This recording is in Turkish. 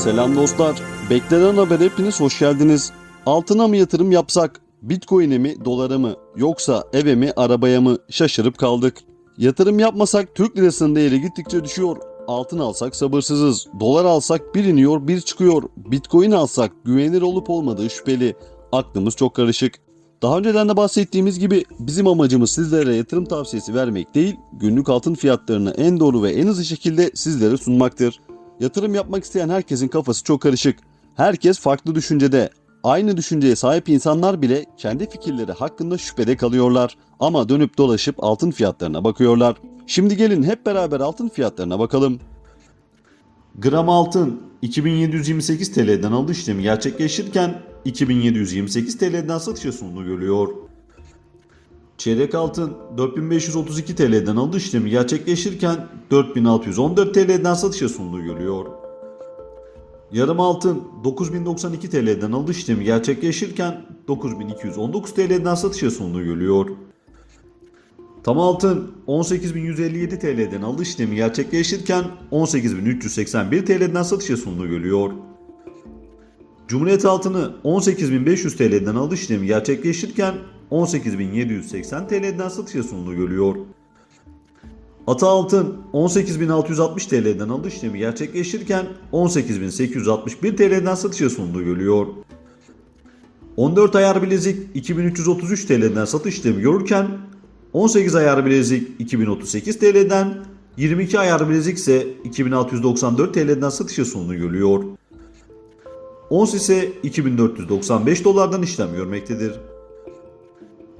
Selam dostlar. Beklenen haber hepiniz hoş geldiniz. Altına mı yatırım yapsak? Bitcoin'e mi, dolara mı? Yoksa eve mi, arabaya mı? Şaşırıp kaldık. Yatırım yapmasak Türk lirasının değeri gittikçe düşüyor. Altın alsak sabırsızız. Dolar alsak bir iniyor bir çıkıyor. Bitcoin alsak güvenilir olup olmadığı şüpheli. Aklımız çok karışık. Daha önceden de bahsettiğimiz gibi bizim amacımız sizlere yatırım tavsiyesi vermek değil, günlük altın fiyatlarını en doğru ve en hızlı şekilde sizlere sunmaktır. Yatırım yapmak isteyen herkesin kafası çok karışık. Herkes farklı düşüncede. Aynı düşünceye sahip insanlar bile kendi fikirleri hakkında şüphede kalıyorlar. Ama dönüp dolaşıp altın fiyatlarına bakıyorlar. Şimdi gelin hep beraber altın fiyatlarına bakalım. Gram altın 2728 TL'den alış işlemi gerçekleşirken 2728 TL'den satışa sunulu görülüyor. Çeyrek altın 4532 TL'den alış işlemi gerçekleşirken 4614 TL'den satışa sunulu görülüyor. Yarım altın 9092 TL'den alış işlemi gerçekleşirken 9219 TL'den satışa sunulu görülüyor. Tam altın 18.157 TL'den alış işlemi gerçekleşirken 18.381 TL'den satışa sunulu görülüyor. Cumhuriyet altını 18.500 TL'den alış işlemi gerçekleşirken 18.780 TL'den satışa sunulu görülüyor. Ata altın 18.660 TL'den alış işlemi gerçekleşirken 18.861 TL'den satışa sunulu görülüyor. 14 ayar bilezik 2333 TL'den satış işlemi görürken 18 ayar bilezik 2038 TL'den 22 ayar bilezik ise 2694 TL'den satışa sunulu görülüyor. Ons ise 2495 dolardan işlem görmektedir.